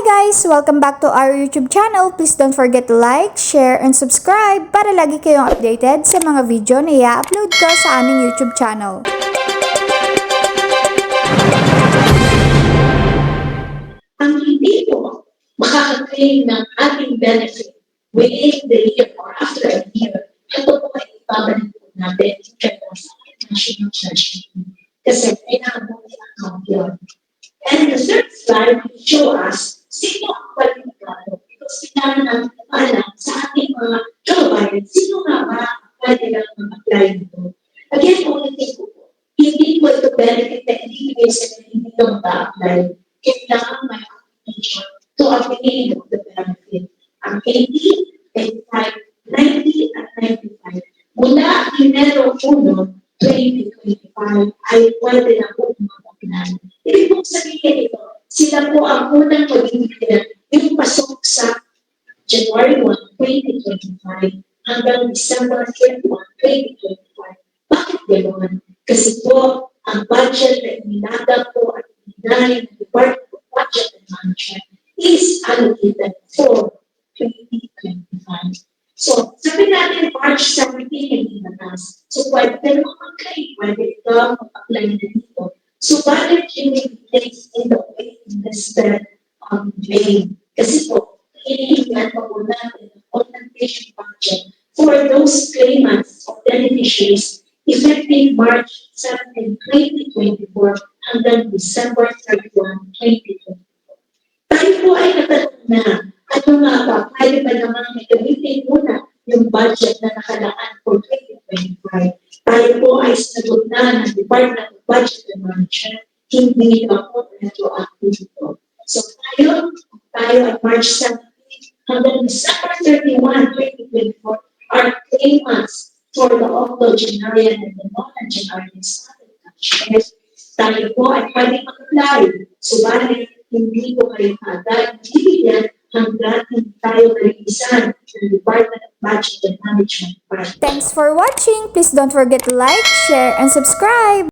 guys! Welcome back to our YouTube channel. Please don't forget to like, share, and subscribe para lagi kayong updated sa mga video na i-upload ko sa aming YouTube channel. ang hindi po makaka-claim ng ating benefit within the year or after a year, ito po ay ibabalik po natin sa national treasury. Kasi kailangan mo i-account yun. And the third slide will show us sino ang kwalipikado. Because kailangan natin alam sa ating mga kababayan, sino nga ba pwede lang mag-apply nito. Again, ulitin ko po, hindi po ito benefit na ibibigay sa hindi ito mag-apply kailangan may application to avail of the benefit. Ang 80, 85, 90, at 95. Mula Enero 1, 2025 ay pwede na po mag-apply. Ibig pong sabihin ito, sila po ang unang magbibigyan yung pasok sa January 1, 2025 hanggang December 31, 2025. Bakit ganoon? Kasi po, ang budget na inilada po at inilay ng Department of Budget and Management is allocated for 2025. So, sabi natin, March 17 hindi natas. So, pwede naman mag-claim, pwede ka mag-apply na dito. So, be placed in the invested on May. Kasi po, hinihingan pa po natin ang augmentation budget for those claimants or beneficiaries effective March 7, 2024 hanggang December 31, 2024. Tayo po ay natanong na, ano nga ba, pwede ba naman gamitin muna yung budget na nakalaan for 2025. Tayo po ay sinagot na ng Department of Budget and Management, hindi na po retroactive ito. So tayo, tayo at March 17 hanggang December 31, 2024 are three months for the octogenarian and the non-genarian status shares. Tayo po ay pwede mag-apply. Subalit, hindi po kayo agad bibigyan hanggang hindi tayo nalisan ng Department of Budget Management Thanks for watching! Please don't forget to like, share, and subscribe!